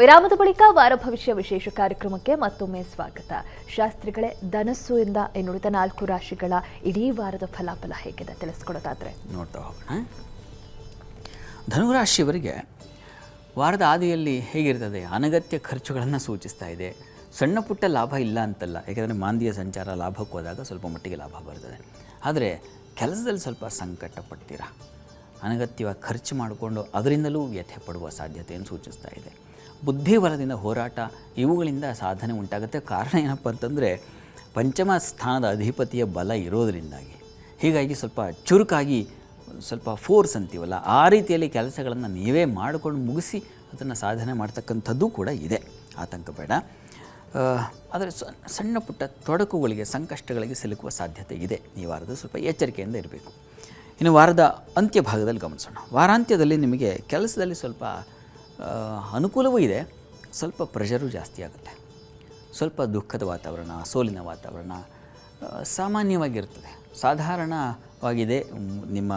ವಿರಾಮದ ಬಳಿಕ ವಾರ ಭವಿಷ್ಯ ವಿಶೇಷ ಕಾರ್ಯಕ್ರಮಕ್ಕೆ ಮತ್ತೊಮ್ಮೆ ಸ್ವಾಗತ. ಶಾಸ್ತ್ರಿಗಳೇ ಧನಸ್ಸು ಇಂದ ಇನ್ನುಳಿದ ನಾಲ್ಕು ರಾಶಿಗಳ ಇಡೀ ವಾರದ ಫಲಾಫಲ ಹೇಗಿದೆ? ತಿಳಿಸ್ಕೊಡೋದಾದ್ರೆ. ನೋಡ್ತಾ ಹೋಗೋಣ ಧನುರಾಶಿಯವರಿಗೆ ವಾರದ ಆದಿಯಲ್ಲಿ ಹೇಗಿರ್ತದೆ? ಅನಗತ್ಯ ಖರ್ಚುಗಳನ್ನು ಸೂಚಿಸ್ತಾ ಇದೆ. ಸಣ್ಣ ಪುಟ್ಟ ಲಾಭ ಇಲ್ಲ ಅಂತಲ್ಲ. ಯಾಕೆಂದರೆ ಮಾಂದಿಯ ಸಂಚಾರ ಲಾಭಕ್ಕೆ ಹೋದಾಗ ಸ್ವಲ್ಪ ಮಟ್ಟಿಗೆ ಲಾಭ ಬರ್ತದೆ. ಆದರೆ ಕೆಲಸದಲ್ಲಿ ಸ್ವಲ್ಪ ಸಂಕಟ ಪಡ್ತೀರಾ ಅನಗತ್ಯವಾಗಿ ಖರ್ಚು ಮಾಡಿಕೊಂಡು ಅದರಿಂದಲೂ ವ್ಯಥೆ ಪಡುವ ಸಾಧ್ಯತೆಯನ್ನು ಸೂಚಿಸ್ತಾ ಇದೆ. ಬುದ್ಧಿಬಲದಿಂದ ಹೋರಾಟ ಇವುಗಳಿಂದ ಸಾಧನೆ ಉಂಟಾಗುತ್ತೆ. ಕಾರಣ ಏನಪ್ಪ ಅಂತಂದರೆ ಪಂಚಮ ಸ್ಥಾನದ ಅಧಿಪತಿಯ ಬಲ ಇರೋದರಿಂದಾಗಿ. ಹೀಗಾಗಿ ಸ್ವಲ್ಪ ಚುರುಕಾಗಿ ಸ್ವಲ್ಪ ಫೋರ್ಸ್ ಅಂತೀವಲ್ಲ, ಆ ರೀತಿಯಲ್ಲಿ ಕೆಲಸಗಳನ್ನು ನೀವೇ ಮಾಡಿಕೊಂಡು ಮುಗಿಸಿ ಅದನ್ನು ಸಾಧನೆ ಮಾಡ್ತಕ್ಕಂಥದ್ದು ಕೂಡ ಇದೆ. ಆತಂಕ ಬೇಡ. ಆದರೆ ಸಣ್ಣ ಪುಟ್ಟ ತೊಡಕುಗಳಿಗೆ, ಸಂಕಷ್ಟಗಳಿಗೆ ಸಿಲುಕುವ ಸಾಧ್ಯತೆ ಇದೆ. ಈ ವಾರದ ಸ್ವಲ್ಪ ಎಚ್ಚರಿಕೆಯಿಂದ ಇರಬೇಕು. ಇನ್ನು ವಾರದ ಅಂತ್ಯ ಭಾಗದಲ್ಲಿ ಗಮನಿಸೋಣ. ವಾರಾಂತ್ಯದಲ್ಲಿ ನಿಮಗೆ ಕೆಲಸದಲ್ಲಿ ಸ್ವಲ್ಪ ಅನುಕೂಲವೂ ಇದೆ. ಸ್ವಲ್ಪ ಪ್ರೆಷರು ಜಾಸ್ತಿ ಆಗುತ್ತೆ. ಸ್ವಲ್ಪ ದುಃಖದ ವಾತಾವರಣ, ಸೋಲಿನ ವಾತಾವರಣ ಸಾಮಾನ್ಯವಾಗಿರ್ತದೆ. ಸಾಧಾರಣವಾಗಿದೆ ನಿಮ್ಮ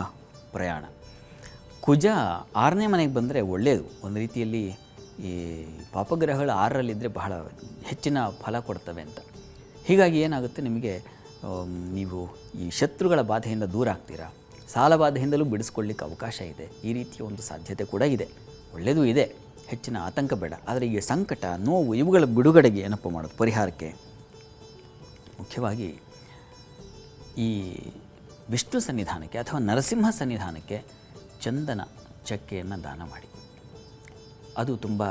ಪ್ರಯಾಣ. ಕುಜ ಆರನೇ ಮನೆಗೆ ಬಂದರೆ ಒಳ್ಳೆಯದು ಒಂದು ರೀತಿಯಲ್ಲಿ ಈ ಪಾಪಗ್ರಹಗಳು ಆರರಲ್ಲಿದ್ದರೆ ಬಹಳ ಹೆಚ್ಚಿನ ಫಲ ಕೊಡ್ತವೆ ಅಂತ. ಹೀಗಾಗಿ ಏನಾಗುತ್ತೆ ನಿಮಗೆ ನೀವು ಈ ಶತ್ರುಗಳ ಬಾಧೆಯಿಂದ ದೂರ ಆಗ್ತೀರಾ? ಸಾಲ ಬಾಧೆಯಿಂದಲೂ ಬಿಡಿಸ್ಕೊಳ್ಳಿಕ್ಕೆ ಅವಕಾಶ ಇದೆ. ಈ ರೀತಿಯ ಒಂದು ಸಾಧ್ಯತೆ ಕೂಡ ಇದೆ. ಒಳ್ಳೆಯದು ಇದೆ. ಹೆಚ್ಚಿನ ಆತಂಕ ಬೇಡ. ಆದರೆ ಈ ಸಂಕಟ, ನೋವು ಇವುಗಳ ಬಿಡುಗಡೆಗೆ ಏನಪ್ಪ ಮಾಡೋದು ಪರಿಹಾರಕ್ಕೆ? ಮುಖ್ಯವಾಗಿ ಈ ವಿಷ್ಣು ಸನ್ನಿಧಾನಕ್ಕೆ ಅಥವಾ ನರಸಿಂಹ ಸನ್ನಿಧಾನಕ್ಕೆ ಚಂದನ ಚಕ್ಕೆಯನ್ನು ದಾನ ಮಾಡಿ. ಅದು ತುಂಬ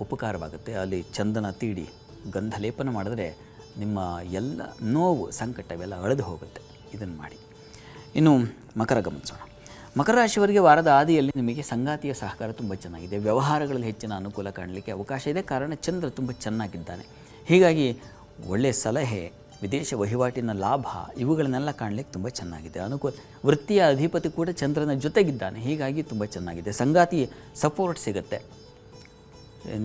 ಉಪಕಾರವಾಗುತ್ತೆ. ಅಲ್ಲಿ ಚಂದನ ತೀಡಿ ಗಂಧ ಲೇಪನ ಮಾಡಿದ್ರೆ ನಿಮ್ಮ ಎಲ್ಲ ನೋವು, ಸಂಕಟವೆಲ್ಲ ಅಳೆದು ಹೋಗುತ್ತೆ. ಇದನ್ನು ಮಾಡಿ. ಇನ್ನು ಮಕರ ಗಮನಿಸೋಣ ಮಕರ ರಾಶಿಯವರಿಗೆ ವಾರದ ಆದಿಯಲ್ಲಿ ನಿಮಗೆ ಸಂಗಾತಿಯ ಸಹಕಾರ ತುಂಬ ಚೆನ್ನಾಗಿದೆ. ವ್ಯವಹಾರಗಳಲ್ಲಿ ಹೆಚ್ಚಿನ ಅನುಕೂಲ ಕಾಣಲಿಕ್ಕೆ ಅವಕಾಶ ಇದೆ. ಕಾರಣ ಚಂದ್ರ ತುಂಬ ಚೆನ್ನಾಗಿದ್ದಾನೆ. ಹೀಗಾಗಿ ಒಳ್ಳೆಯ ಸಲಹೆ, ವಿದೇಶ ವಹಿವಾಟಿನ ಲಾಭ ಇವುಗಳನ್ನೆಲ್ಲ ಕಾಣಲಿಕ್ಕೆ ತುಂಬ ಚೆನ್ನಾಗಿದೆ. ಅನುಕೂಲ ವೃತ್ತಿಯ ಅಧಿಪತಿ ಕೂಡ ಚಂದ್ರನ ಜೊತೆಗಿದ್ದಾನೆ. ಹೀಗಾಗಿ ತುಂಬ ಚೆನ್ನಾಗಿದೆ. ಸಂಗಾತಿ ಸಪೋರ್ಟ್ ಸಿಗುತ್ತೆ.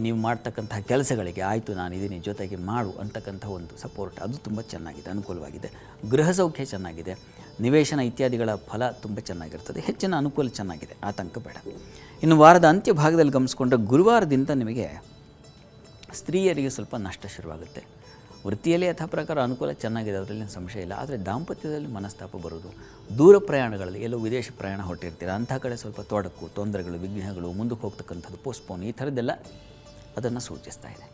ನೀವು ಮಾಡ್ತಕ್ಕಂತಹ ಕೆಲಸಗಳಿಗೆ ಆಯಿತು, ನಾನು ಇದೀನಿ, ಜೊತೆಗೆ ಮಾಡು ಅಂತಕ್ಕಂಥ ಒಂದು ಸಪೋರ್ಟ್ ಅದು ತುಂಬ ಚೆನ್ನಾಗಿದೆ, ಅನುಕೂಲವಾಗಿದೆ. ಗೃಹ ಸೌಖ್ಯ ಚೆನ್ನಾಗಿದೆ. ನಿವೇಶನ ಇತ್ಯಾದಿಗಳ ಫಲ ತುಂಬ ಚೆನ್ನಾಗಿರ್ತದೆ. ಹೆಚ್ಚಿನ ಅನುಕೂಲ ಚೆನ್ನಾಗಿದೆ. ಆತಂಕ ಬೇಡ. ಇನ್ನು ವಾರದ ಅಂತ್ಯ ಭಾಗದಲ್ಲಿ ಗಮನಿಸ್ಕೊಂಡ್ರೆ ಗುರುವಾರದಿಂದ ನಿಮಗೆ ಸ್ತ್ರೀಯರಿಗೆ ಸ್ವಲ್ಪ ನಷ್ಟ ಶುರುವಾಗುತ್ತೆ. ವೃತ್ತಿಯಲ್ಲಿ ಯಥಾ ಪ್ರಕಾರ ಅನುಕೂಲ ಚೆನ್ನಾಗಿದೆ. ಅದರಲ್ಲಿ ಸಂಶಯ ಇಲ್ಲ. ಆದರೆ ದಾಂಪತ್ಯದಲ್ಲಿ ಮನಸ್ತಾಪ ಬರೋದು ದೂರ ಪ್ರಯಾಣಗಳಲ್ಲಿ, ಎಲ್ಲೋ ವಿದೇಶ ಪ್ರಯಾಣ ಹೊರಟಿರ್ತೀರ, ಅಂಥ ಕಡೆ ಸ್ವಲ್ಪ ತೊಡಕು, ತೊಂದರೆಗಳು, ವಿಘ್ನಗಳು, ಮುಂದಕ್ಕೆ ಹೋಗ್ತಕ್ಕಂಥದ್ದು ಪೋಸ್ಟ್ಪೋನ್ ಈ ಥರದ್ದೆಲ್ಲ ಅದನ್ನು ಸೂಚಿಸ್ತಾ ಇದೆ.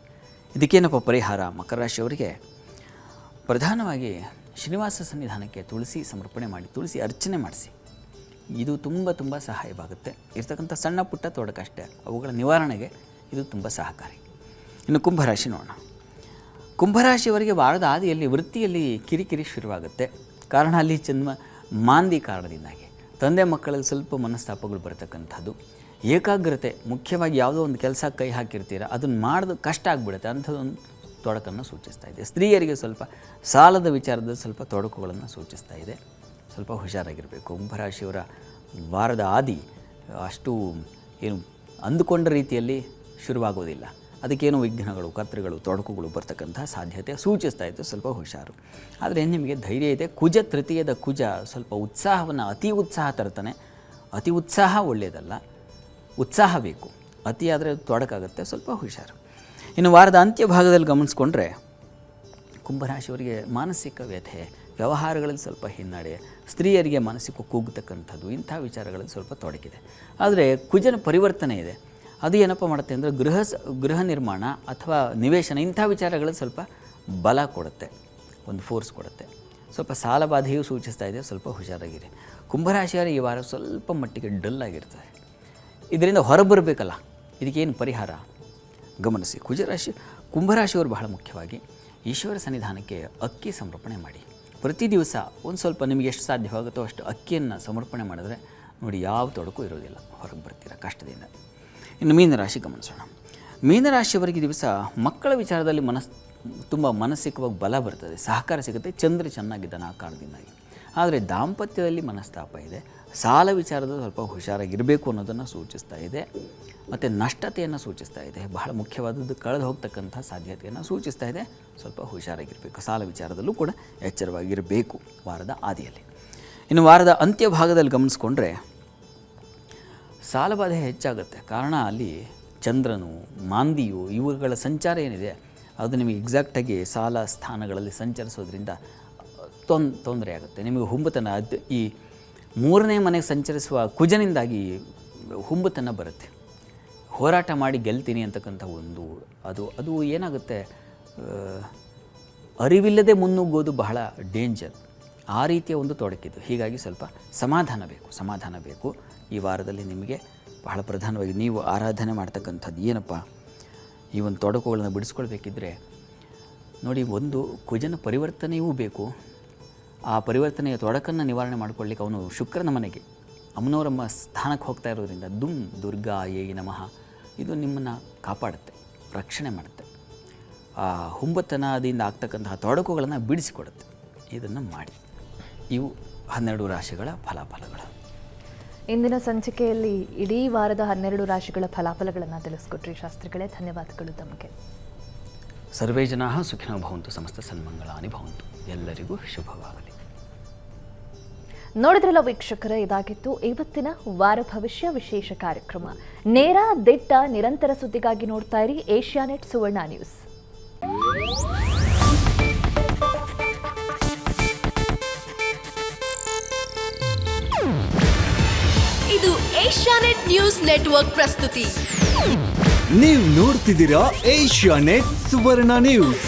ಇದಕ್ಕೇನಪ್ಪ ಪರಿಹಾರ? ಮಕರ ರಾಶಿಯವರಿಗೆ ಪ್ರಧಾನವಾಗಿ ಶ್ರೀನಿವಾಸ ಸನ್ನಿಧಾನಕ್ಕೆ ತುಳಸಿ ಸಮರ್ಪಣೆ ಮಾಡಿ, ತುಳಸಿ ಅರ್ಚನೆ ಮಾಡಿಸಿ, ಇದು ತುಂಬ ತುಂಬ ಸಹಾಯವಾಗುತ್ತೆ. ಇರ್ತಕ್ಕಂಥ ಸಣ್ಣ ಪುಟ್ಟ ತೊಡಕಷ್ಟೇ ಅವುಗಳ ನಿವಾರಣೆಗೆ ಇದು ತುಂಬ ಸಹಕಾರಿ. ಇನ್ನು ಕುಂಭರಾಶಿ ನೋಡೋಣ. ಕುಂಭರಾಶಿಯವರಿಗೆ ವಾರದ ಆದಿಯಲ್ಲಿ, ವೃತ್ತಿಯಲ್ಲಿ ಕಿರಿಕಿರಿ ಶುರುವಾಗುತ್ತೆ. ಕಾರಣ ಅಲ್ಲಿ ಜನ್ಮ ಮಾಂದಿ ಕಾರಣದಿಂದಾಗಿ. ತಂದೆ ಮಕ್ಕಳಲ್ಲಿ ಸ್ವಲ್ಪ ಮನಸ್ತಾಪಗಳು ಬರತಕ್ಕಂಥದ್ದು. ಏಕಾಗ್ರತೆ, ಮುಖ್ಯವಾಗಿ ಯಾವುದೋ ಒಂದು ಕೆಲಸ ಕೈ ಹಾಕಿರ್ತೀರ, ಅದನ್ನು ಮಾಡೋದು ಕಷ್ಟ ಆಗಿಬಿಡುತ್ತೆ. ಅಂಥದ್ದೊಂದು ತೊಡಕನ್ನು ಸೂಚಿಸ್ತಾ ಇದೆ. ಸ್ತ್ರೀಯರಿಗೆ ಸ್ವಲ್ಪ ಸಾಲದ ವಿಚಾರದಲ್ಲಿ ಸ್ವಲ್ಪ ತೊಡಕುಗಳನ್ನು ಸೂಚಿಸ್ತಾ ಇದೆ. ಸ್ವಲ್ಪ ಹುಷಾರಾಗಿರಬೇಕು. ಕುಂಭರಾಶಿಯವರ ವಾರದ ಆದಿ ಅಷ್ಟು ಏನು ಅಂದುಕೊಂಡ ರೀತಿಯಲ್ಲಿ ಶುರುವಾಗೋದಿಲ್ಲ. ಅದಕ್ಕೇನು ವಿಘ್ನಗಳು ಕತ್ರಿಗಳು ತೊಡಕುಗಳು ಬರ್ತಕ್ಕಂಥ ಸಾಧ್ಯತೆ ಸೂಚಿಸ್ತಾ ಇತ್ತು. ಸ್ವಲ್ಪ ಹುಷಾರು. ಆದರೆ ನಿಮಗೆ ಧೈರ್ಯ ಇದೆ. ಕುಜ ತೃತೀಯದ ಕುಜ ಸ್ವಲ್ಪ ಉತ್ಸಾಹವನ್ನು ಅತಿ ಉತ್ಸಾಹ ತರ್ತಾನೆ. ಅತಿ ಉತ್ಸಾಹ ಒಳ್ಳೆಯದಲ್ಲ. ಉತ್ಸಾಹ ಬೇಕು. ಅತಿಯಾದರೆ ತೊಡಕಾಗುತ್ತೆ. ಸ್ವಲ್ಪ ಹುಷಾರು. ಇನ್ನು ವಾರದ ಅಂತ್ಯ ಭಾಗದಲ್ಲಿ ಗಮನಿಸ್ಕೊಂಡ್ರೆ ಕುಂಭರಾಶಿಯವರಿಗೆ ಮಾನಸಿಕ ವ್ಯಥೆ, ವ್ಯವಹಾರಗಳಲ್ಲಿ ಸ್ವಲ್ಪ ಹಿನ್ನಡೆ, ಸ್ತ್ರೀಯರಿಗೆ ಮಾನಸಿಕ ಕೂಗ್ತಕ್ಕಂಥದ್ದು, ಇಂಥ ವಿಚಾರಗಳಲ್ಲಿ ಸ್ವಲ್ಪ ತೊಡಗಿದೆ. ಆದರೆ ಕುಜನ ಪರಿವರ್ತನೆ ಇದೆ. ಅದು ಏನಪ್ಪ ಮಾಡುತ್ತೆ ಅಂದರೆ ಗೃಹ ಗೃಹ ನಿರ್ಮಾಣ ಅಥವಾ ನಿವೇಶನ, ಇಂಥ ವಿಚಾರಗಳಲ್ಲಿ ಸ್ವಲ್ಪ ಬಲ ಕೊಡುತ್ತೆ, ಒಂದು ಫೋರ್ಸ್ ಕೊಡುತ್ತೆ. ಸ್ವಲ್ಪ ಸಾಲಬಾಧೆಯೂ ಸೂಚಿಸ್ತಾ ಇದೆ, ಸ್ವಲ್ಪ ಹುಷಾರಾಗಿರಿ. ಕುಂಭರಾಶಿಯವರು ಈ ವಾರ ಸ್ವಲ್ಪ ಮಟ್ಟಿಗೆ ಡಲ್ ಆಗಿರ್ತದೆ ಇದರಿಂದ ಹೊರಬರಬೇಕಲ್ಲ, ಇದಕ್ಕೇನು ಪರಿಹಾರ? ಗಮನಿಸಿ. ಕುಜರಾಶಿ, ಕುಂಭರಾಶಿಯವರು ಬಹಳ ಮುಖ್ಯವಾಗಿ ಈಶ್ವರ ಸನ್ನಿಧಾನಕ್ಕೆ ಅಕ್ಕಿ ಸಮರ್ಪಣೆ ಮಾಡಿ. ಪ್ರತಿ ದಿವಸ ಒಂದು ಸ್ವಲ್ಪ ನಿಮಗೆ ಎಷ್ಟು ಸಾಧ್ಯವಾಗುತ್ತೋ ಅಷ್ಟು ಅಕ್ಕಿಯನ್ನು ಸಮರ್ಪಣೆ ಮಾಡಿದ್ರೆ ನೋಡಿ ಯಾವ ತೊಡಕು ಇರೋದಿಲ್ಲ. ಹೊರಗೆ ಬರ್ತೀರ ಕಷ್ಟದಿಂದ. ಇನ್ನು ಮೀನರಾಶಿ ಗಮನಿಸೋಣ. ಮೀನರಾಶಿಯವರಿಗೆ ದಿವಸ ಮಕ್ಕಳ ವಿಚಾರದಲ್ಲಿ ಮನಸ್, ತುಂಬ ಮಾನಸಿಕವಾಗಿ ಬಲ ಬರ್ತದೆ. ಸಹಕಾರ ಸಿಗುತ್ತೆ. ಚಂದ್ರ ಚೆನ್ನಾಗಿದ್ದಾನೆ ಆ ಕಾರಣದಿಂದಾಗಿ ಆದರೆ ದಾಂಪತ್ಯದಲ್ಲಿ ಮನಸ್ತಾಪ ಇದೆ. ಸಾಲ ವಿಚಾರದಲ್ಲಿ ಸ್ವಲ್ಪ ಹುಷಾರಾಗಿರಬೇಕು ಅನ್ನೋದನ್ನು ಸೂಚಿಸ್ತಾ ಇದೆ. ಮತ್ತು ನಷ್ಟತೆಯನ್ನು ಸೂಚಿಸ್ತಾ ಇದೆ. ಬಹಳ ಮುಖ್ಯವಾದದ್ದು ಕಳೆದು ಹೋಗ್ತಕ್ಕಂಥ ಸಾಧ್ಯತೆಯನ್ನು ಸೂಚಿಸ್ತಾ ಇದೆ. ಸ್ವಲ್ಪ ಹುಷಾರಾಗಿರಬೇಕು. ಸಾಲ ವಿಚಾರದಲ್ಲೂ ಕೂಡ ಎಚ್ಚರವಾಗಿರಬೇಕು ವಾರದ ಆದಿಯಲ್ಲಿ. ಇನ್ನು ವಾರದ ಅಂತ್ಯ ಭಾಗದಲ್ಲಿ ಗಮನಿಸ್ಕೊಂಡ್ರೆ ಸಾಲಬಾಧೆ ಹೆಚ್ಚಾಗುತ್ತೆ. ಕಾರಣ ಅಲ್ಲಿ ಚಂದ್ರನು, ಮಾಂದಿಯು ಇವುಗಳ ಸಂಚಾರ ಏನಿದೆ, ಅದು ನಿಮಗೆ ಎಕ್ಸಾಕ್ಟಾಗಿ ಸಾಲ ಸ್ಥಾನಗಳಲ್ಲಿ ಸಂಚರಿಸೋದ್ರಿಂದ ತೊಂದ್ ತೊಂದರೆ ಆಗುತ್ತೆ. ನಿಮಗೆ ಹುಂಬತನ, ಅದು ಈ ಮೂರನೇ ಮನೆಗೆ ಸಂಚರಿಸುವ ಕುಜನಿಂದಾಗಿ ಹುಂಬತನ ಬರುತ್ತೆ. ಹೋರಾಟ ಮಾಡಿ ಗೆಲ್ತೀನಿ ಅಂತಕ್ಕಂಥ ಒಂದು ಅದು ಅದು ಏನಾಗುತ್ತೆ? ಅರಿವಿಲ್ಲದೆ ಮುನ್ನುಗ್ಗೋದು ಬಹಳ ಡೇಂಜರ್. ಆ ರೀತಿಯ ಒಂದು ತೊಡಕಿದ್ದು ಹೀಗಾಗಿ ಸ್ವಲ್ಪ ಸಮಾಧಾನ ಬೇಕು ಸಮಾಧಾನ ಬೇಕು. ಈ ವಾರದಲ್ಲಿ ನಿಮಗೆ ಬಹಳ ಪ್ರಧಾನವಾಗಿ ನೀವು ಆರಾಧನೆ ಮಾಡ್ತಕ್ಕಂಥದ್ದು ಏನಪ್ಪ? ಈ ಒಂದು ತೊಡಕುಗಳನ್ನು ಬಿಡಿಸ್ಕೊಳ್ಬೇಕಿದ್ರೆ ನೋಡಿ, ಒಂದು ಕುಜನ ಪರಿವರ್ತನೆಯೂ ಬೇಕು. ಆ ಪರಿವರ್ತನೆಯ ತೊಡಕನ್ನು ನಿವಾರಣೆ ಮಾಡ್ಕೊಳ್ಳಿಕ್ಕೆ ಅವನು ಶುಕ್ರನ ಮನೆಗೆ. ಅಮ್ಮನವರಮ್ಮ ಸ್ಥಾನಕ್ಕೆ ಹೋಗ್ತಾ ಇರೋದ್ರಿಂದ ದುಮ್ ದುರ್ಗಾ ಏಯಿ ನಮಃ. ಇದು ನಿಮ್ಮನ್ನು ಕಾಪಾಡುತ್ತೆ ರಕ್ಷಣೆ ಮಾಡುತ್ತೆ. ಆ ಹುಂಬತನದಿಂದ ಆಗ್ತಕ್ಕಂತಹ ತೊಡಕುಗಳನ್ನು ಬಿಡಿಸಿಕೊಡುತ್ತೆ. ಇದನ್ನು ಮಾಡಿ. ಇವು ಹನ್ನೆರಡು ರಾಶಿಗಳ ಫಲಾಫಲಗಳು. ಇಂದಿನ ಸಂಚಿಕೆಯಲ್ಲಿ ಇಡೀ ವಾರದ ಹನ್ನೆರಡು ರಾಶಿಗಳ ಫಲಾಫಲಗಳನ್ನು ತಿಳಿಸ್ಕೊಟ್ರಿ ಶಾಸ್ತ್ರಿಗಳೇ. ಧನ್ಯವಾದಗಳು ತಮಗೆ. ಸರ್ವೇ ಜನಾ ಸುಖಿನೋ ಭವಂತು ಸಮಸ್ತ ಸನ್ಮಂಗಳಾನಿ ಭವಂತು. ಎಲ್ಲರಿಗೂ ಶುಭವಾಗಲಿ. ನೋಡಿದ್ರಲ್ಲ ವೀಕ್ಷಕರ ಇದಾಗಿತ್ತು ಇವತ್ತಿನ ವಾರ ಭವಿಷ್ಯ ವಿಶೇಷ ಕಾರ್ಯಕ್ರಮ. ನೇರ ದಿಟ್ಟ ನಿರಂತರ ಸುದ್ದಿಗಾಗಿ ನೋಡ್ತಾ ಇರಿ ಏಷ್ಯಾನೆಟ್ ಸುವರ್ಣ ನ್ಯೂಸ್. ಇದು ಏಷ್ಯಾನೆಟ್ ನ್ಯೂಸ್ ನೆಟ್ವರ್ಕ್ ಪ್ರಸ್ತುತಿ. ನೀವು ನೋಡ್ತಿದ್ದೀರಾ ಏಷ್ಯಾ ನೆಟ್ ಸುವರ್ಣ ನ್ಯೂಸ್.